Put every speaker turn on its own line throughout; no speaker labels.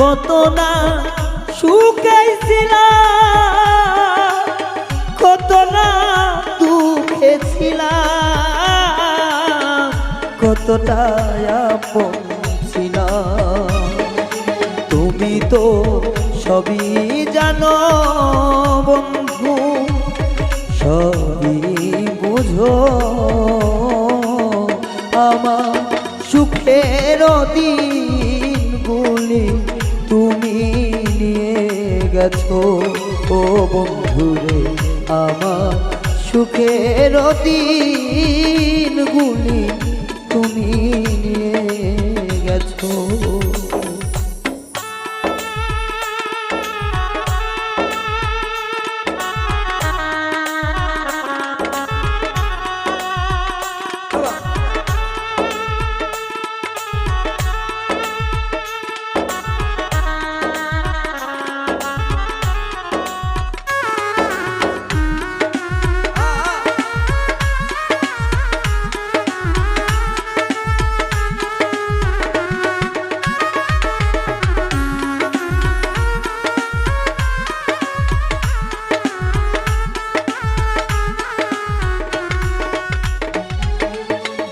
কত না সুখাইছিলাম কত না দুঃখেছিলাম কতটা ছিলাম। তুমি তো সবই জানো। গেছো ও বন্ধুরে আমার সুখের দিনগুলি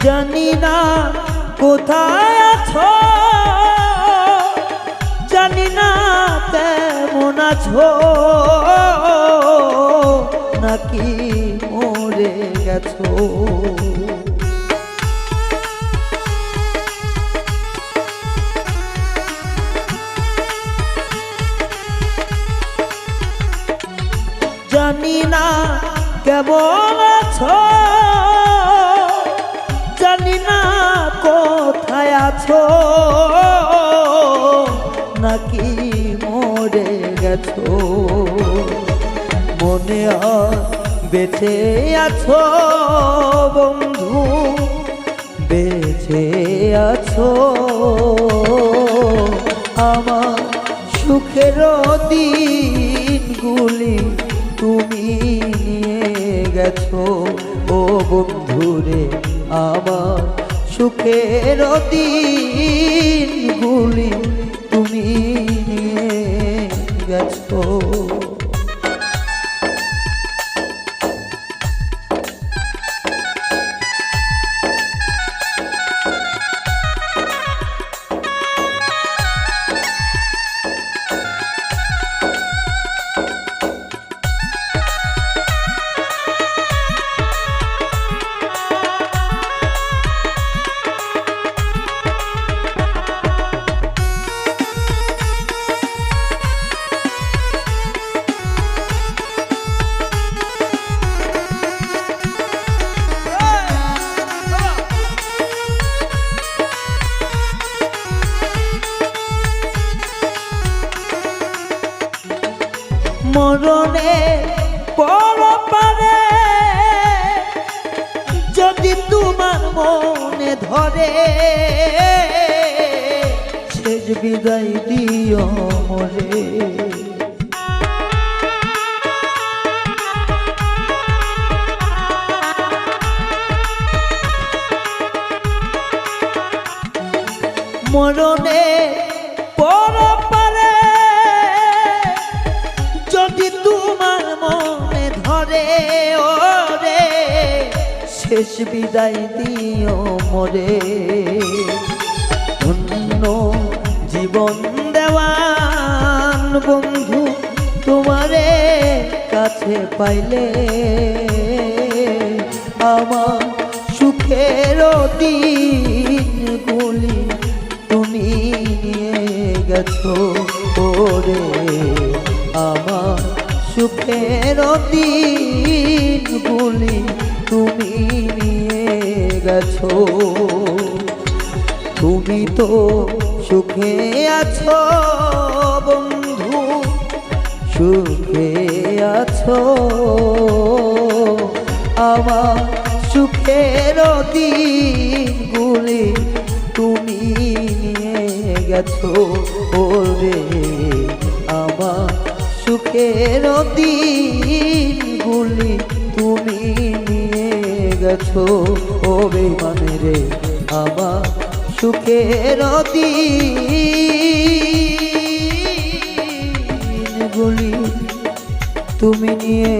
জানি না কোথায় আছো। জানি না কেমন আছো। নাকি মরে গেছো। জানি না কেমন আছো। আছো নাকি মরে গেছো? মনে বেঁচে আছো বন্ধু, বেঁচে আছো। আমার সুখের দিনগুলি তুমি নিয়ে গেছো। ও বন্ধুরে, আমার সুখের দিনগুলি তুমি গেছো। ধরে শেষ বিদায় দিও মরে। মরণে শেষ বিদায় দিও মরে। ধন্য জীবন দেওয়ান বন্ধু তোমারে কাছে পাইলে। আমার সুখের দিনগুলি তুমি নিয়ে গেছো ওরে। আমার সুখের দিনগুলি তুমি গেছো? তুমি তো সুখে আছো, বন্ধু, সুখে আছো। আমার সুখের দিনগুলি তুমি নিয়ে গেছো, ওরে। আমার সুখের দিনগুলি তুমি গেছো ও বেমানে রে আমার সুখের দিনগুলি তুমি নিয়ে